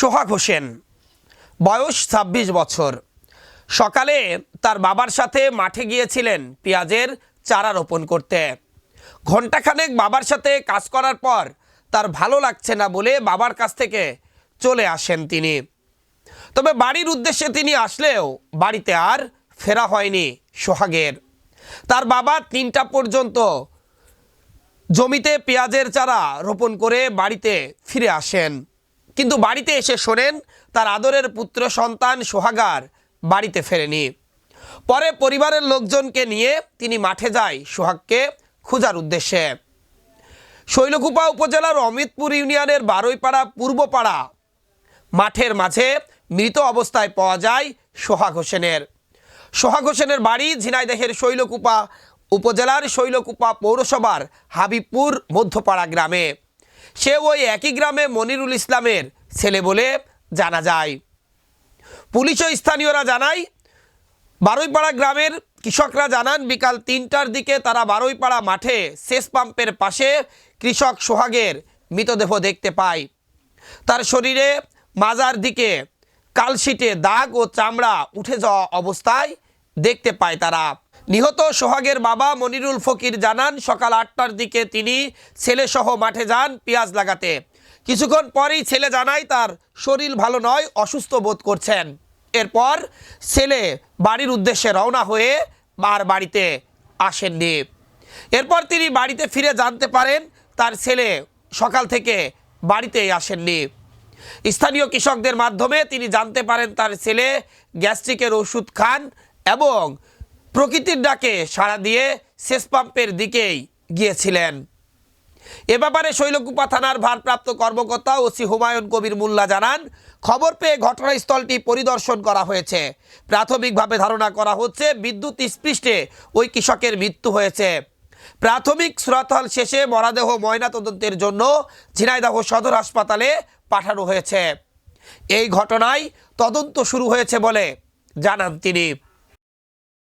সোহাগ হোসেন, বয়স ছাব্বিশ বছর। সকালে তার বাবার সাথে মাঠে গিয়েছিলেন পেঁয়াজের চারা রোপণ করতে। ঘণ্টাখানেক বাবার সাথে কাজ করার পর তার ভালো লাগছে না বলে বাবার কাছ থেকে চলে আসেন তিনি। তবে বাড়ির উদ্দেশ্যে তিনি আসলেও বাড়িতে আর ফেরা হয়নি সোহাগের। তার বাবা তিনটা পর্যন্ত জমিতে পেঁয়াজের চারা রোপণ করে বাড়িতে ফিরে আসেন। কিন্তু বাড়িতে এসে শোনেন, তার আদরের পুত্র সন্তান সোহাগার বাড়িতে ফেরেনি। পরে পরিবারের লোকজনকে নিয়ে তিনি মাঠে যায় সোহাগকে খোঁজার উদ্দেশ্যে। শৈলকুপা উপজেলার অমিতপুর ইউনিয়নের বারৈপাড়া পূর্বপাড়া মাঠের মাঝে মৃত অবস্থায় পাওয়া যায় সোহাগ হোসেনের। সোহাগ হোসেনের বাড়ি ঝিনাইদহের শৈলকুপা উপজেলার শৈলকুপা পৌরসভার হাবিবপুর মধ্যপাড়া গ্রামে। সে ওই একই গ্রামে মনিরুল ইসলামের ছেলে বলে জানা যায়। পুলিশ ও স্থানীয়রা জানায়, বারুইপাড়া গ্রামের কৃষকরা জানান, বিকাল তিনটার দিকে তারা বারুইপাড়া মাঠে সেচ পাম্পের পাশে কৃষক সোহাগের মৃতদেহ দেখতে পায়। তার শরীরে মাজার দিকে কালশিটে দাগ ও চামড়া উঠে যাওয়া অবস্থায় দেখতে পায় তারা। নিহত সোহাগের বাবা মনিরুল ফকির জানান, সকাল আটটার দিকে তিনি ছেলেসহ মাঠে যান পেঁয়াজ লাগাতে। কিছুক্ষণ পরেই ছেলে জানায়, তার শরীর ভালো নয়, অসুস্থ বোধ করছেন। এরপর ছেলে বাড়ির উদ্দেশ্যে রওনা হয়ে আর বাড়িতে আসেননি। এরপর তিনি বাড়িতে ফিরে জানতে পারেন, তার ছেলে সকাল থেকে বাড়িতেই আসেননি। স্থানীয় কৃষকদের মাধ্যমে তিনি জানতে পারেন, তার ছেলে গ্যাস্ট্রিকের ওষুধ খান এবং প্রকৃতির ডাকে সাড়া দিয়ে সেচ পাম্পের দিকেই গিয়েছিলেন। এ ব্যাপারে শৈলকুপা থানার ভারপ্রাপ্ত কর্মকর্তা ওসি হুমায়ুন কবির মোল্লা জানান, খবর পেয়ে ঘটনাস্থলটি পরিদর্শন করা হয়েছে। প্রাথমিকভাবে ধারণা করা হচ্ছে বিদ্যুৎ স্পৃষ্টে ওই কৃষকের মৃত্যু হয়েছে। প্রাথমিক সুরাতহাল শেষে মরাদেহ ময়নাতদন্তের জন্য ঝিনাইদহ সদর হাসপাতালে পাঠানো হয়েছে। এই ঘটনায় তদন্ত শুরু হয়েছে বলে জানান তিনি।